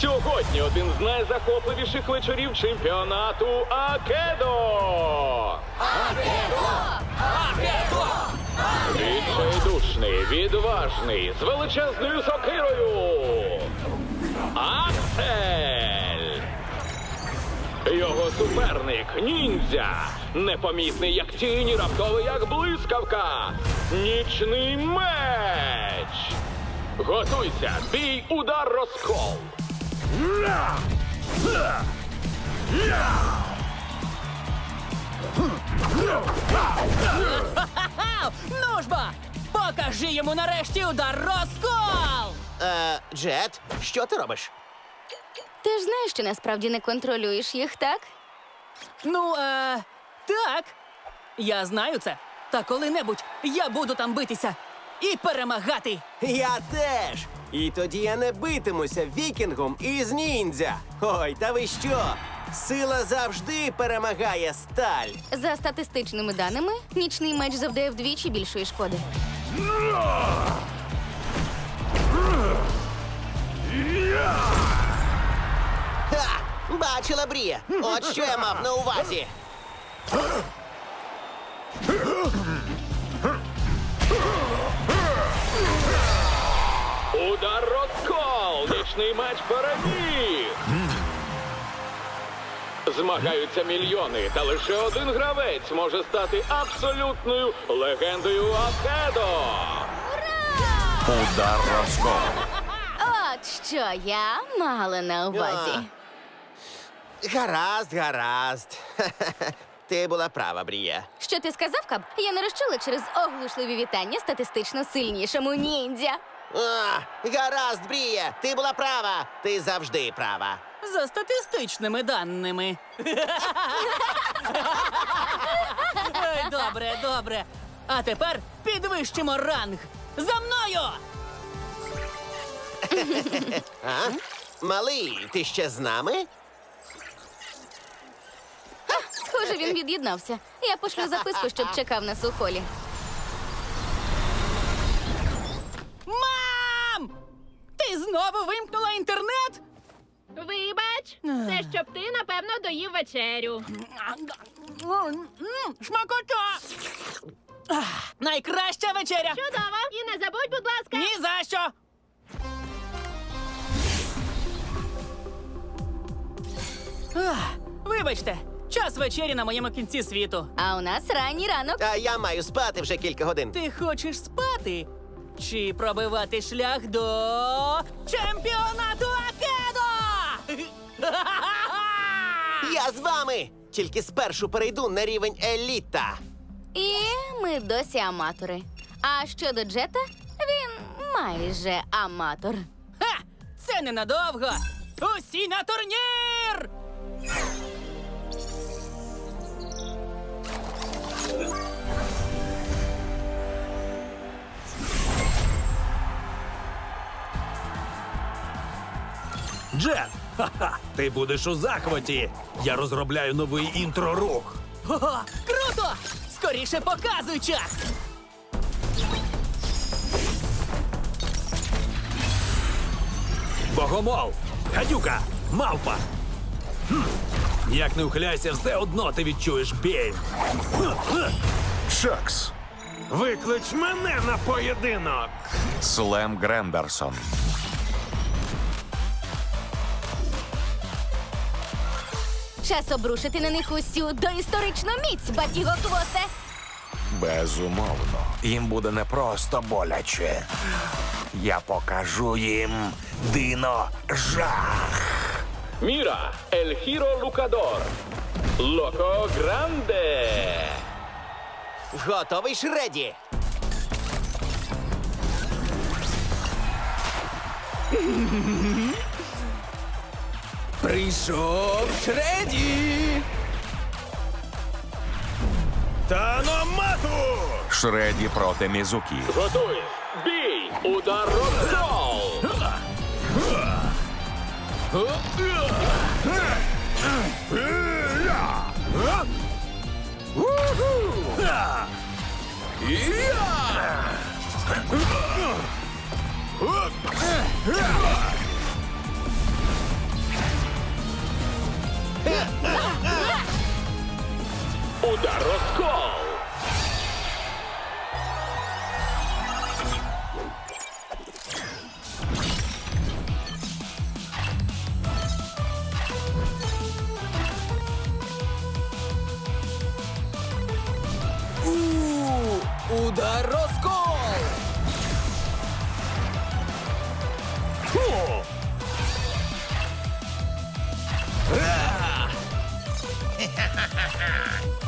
Сьогодні один з найзахопливіших вечорів чемпіонату Акедо. Акедо! Акедо! Відчайдушний, відважний, з величезною сокирою. Аксель. Його суперник ніндзя. Непомітний, як тінь, раптовий, як блискавка. Нічний меч. Готуйся, бій, удар, розкол. Ау! Ну ж! Покажи йому нарешті удар розкол! Е, Джет, що ти робиш? Ти ж знаєш, що насправді не контролюєш їх, так? Ну, е, так. Я знаю це. Та коли-небудь я буду там битися і перемагати. Я теж. І тоді я не битимуся вікінгом із ніндзя. Ой, та ви що? Сила завжди перемагає сталь. За статистичними даними, нічний меч завдає вдвічі більшої шкоди. Ха! Бачила Брія. От що я мав на увазі. Удар розкол! Нічний меч переміг! Змагаються мільйони, та лише один гравець може стати абсолютною легендою Акедо! Удар розкол. От що я мала на увазі. Гаразд, гаразд. Ти була права, Брія. Що ти сказав, Каб? Я не розчула через оглушливі вітання статистично сильнішому ніндзя. А, гаразд, Брія. Ти була права. Ти завжди права. За статистичними даними. Ой, добре, добре. А тепер підвищимо ранг. За мною! А? Малий, ти ще з нами? Схоже, він від'єднався. Я пошлю записку, щоб чекав нас у холі. Мам! Ти знову вимкнула інтернет? Вибач, це щоб ти, напевно, доїв вечерю. М, Шмакота! Ах, Найкраща вечеря! Чудово! І не забудь, будь ласка. Ні за що! Ах, Вибачте, час вечері на моєму кінці світу. А у нас ранній ранок. А я маю спати вже кілька годин. Ти хочеш спати? Чи пробивати шлях до чемпіонату Акедо? Я з вами! Тільки спершу перейду на рівень еліта. І ми досі аматори. А щодо Джета, він майже аматор. Ха! Це ненадовго! Усі на турнір! Джет, ха-ха, ти будеш у захваті. Я розробляю новий інтро-рух. Ого, круто! Скоріше показуй час! Богомол, гадюка, мавпа. Хм. Як не ухиляйся, все одно ти відчуєш біль. Шакс. Виклич мене на поєдинок. Слем Грендерсон. Час обрушити на них усю доісторичну міць, батіго хвосте. Безумовно. Їм буде не просто боляче. Я покажу їм дино жах. Міра, Ель Хіро Лукадор. Локо Гранде. Готовий Шреді? Прийшов Шреді. Таномату! Шреді проти Мізукі. Готуй! Бій! Удар розкол! Удар розкол! Удар розкол! Фу! Фінал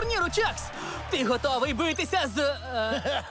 турніру, Чакс! Ти готовий битися з. Е...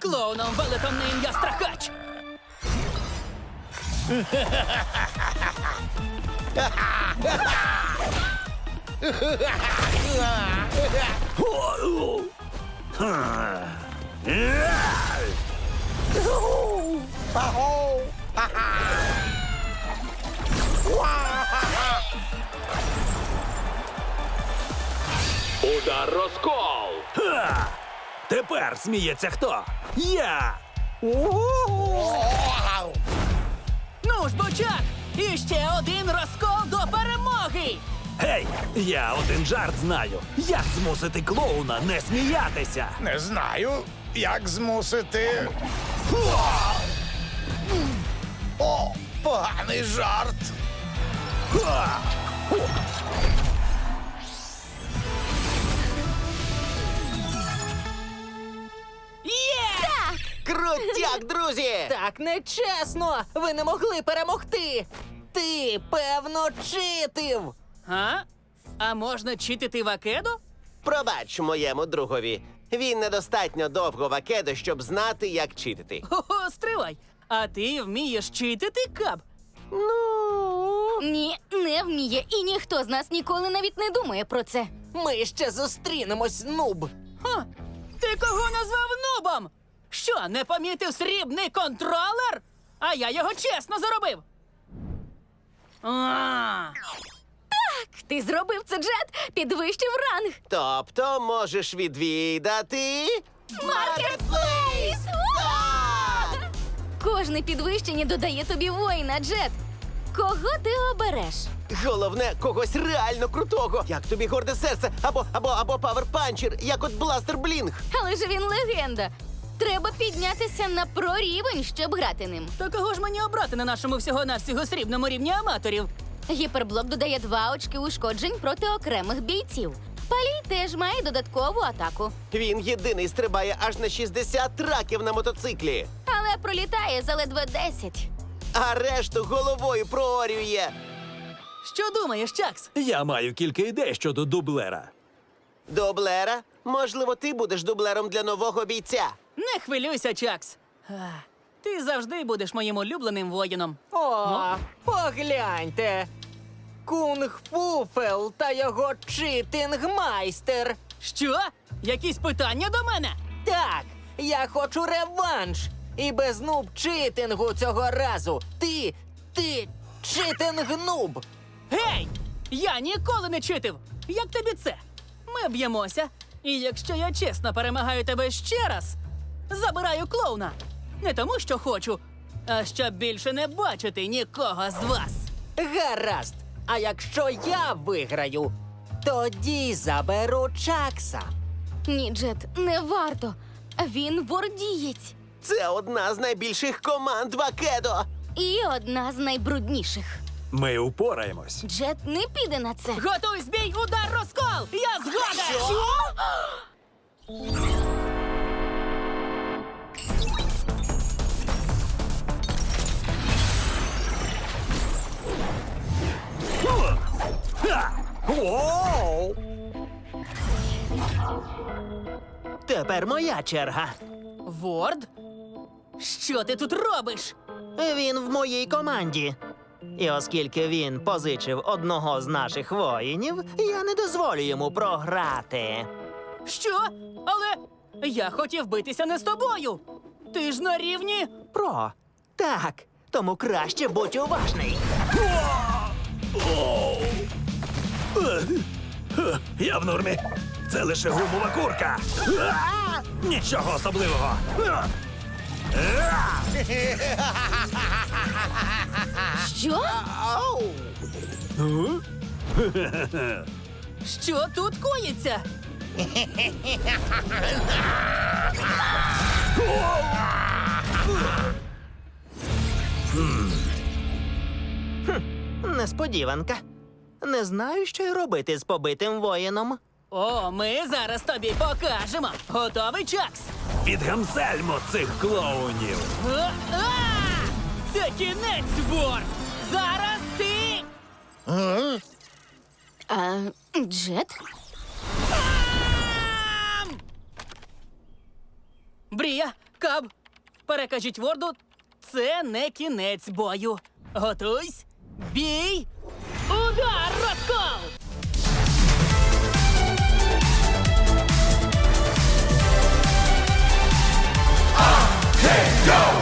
Клоуном велетом на ім'я Страхач! Удар розкол! Ха! Тепер сміється хто? Я! Ну ж, бочак! І ще один розкол до перемоги! Гей! Я один жарт знаю. Як змусити клоуна не сміятися? Не знаю, як змусити. О, поганий жарт. Крутяк, друзі! Так нечесно! Ви не могли перемогти! Ти, певно, читив! А? А можна читити в Акедо? Пробач моєму другові. Він недостатньо довго в Акедо, щоб знати, як читити. Хо-хо, стривай! А ти вмієш читити каб? Ну. Ні, не вміє, і ніхто з нас ніколи навіть не думає про це. Ми ще зустрінемось, нуб. Ха, ти кого назвав нубом? Що, не помітив срібний контролер? А я його чесно заробив. А, Ти зробив це, Джет, підвищив ранг. Тобто можеш відвідати. Маркетплейс! Кожне підвищення додає тобі воїна, Джет. Кого ти обереш? Головне, когось реально крутого. Як тобі горде серце, або або або паверпанчер, як от бластер блінг. Але ж він легенда. Треба піднятися на прорівень, щоб грати ним. то кого ж мені обрати на нашому всього-навсього срібному рівні аматорів? Гіперблок додає два очки ушкоджень проти окремих бійців. Палій теж має додаткову атаку, Він єдиний стрибає аж на 60 траків на мотоциклі, але пролітає за ледве 10. а решту головою проорює. Що думаєш, Чакс? Я маю кілька ідей щодо дублера. Дублера? Можливо, ти будеш дублером для нового бійця. Не хвилюйся, Чакс. Ти завжди будеш моїм улюбленим воїном. О, погляньте. Кунг-фуфел та його читинг-майстер. Що? Якісь питання до мене? Так, я хочу реванш. І без нуб читингу цього разу. Ти, ти, читинг-нуб. Гей! Я ніколи не читив! Як тобі це? Ми б'ємося, і якщо я чесно перемагаю тебе ще раз, забираю клоуна. Не тому, що хочу, а щоб більше не бачити нікого з вас. Гаразд. А якщо я виграю, тоді заберу Чакса. Ні, Джет, не варто. Він вордієць. Це одна з найбільших команд в Акедо. І одна з найбрудніших. Ми упораємось. Джет не піде на це. Готуй збій, удар, розкол! Я згоден! Ха! Воу! Тепер моя черга. Ворд? Що ти тут робиш? Він в моїй команді. І оскільки він позичив одного з наших воїнів, я не дозволю йому програти. Що? Але я хотів битися не з тобою. Ти ж на рівні. Про. Так, тому краще будь уважний. Я в нормі. Це лише гумова курка. Нічого особливого. Що? Що тут коїться? Несподіванка. Не знаю, що й робити з побитим воїном. О, ми зараз тобі покажемо. Готовий Чакс? Відгамсельмо цих клоунів. А, а! Це кінець, вор! Зараз ти! А, Джет? Ам! Брія, Каб, перекажіть ворду, це не кінець бою. Готуйсь, бій, let's Go!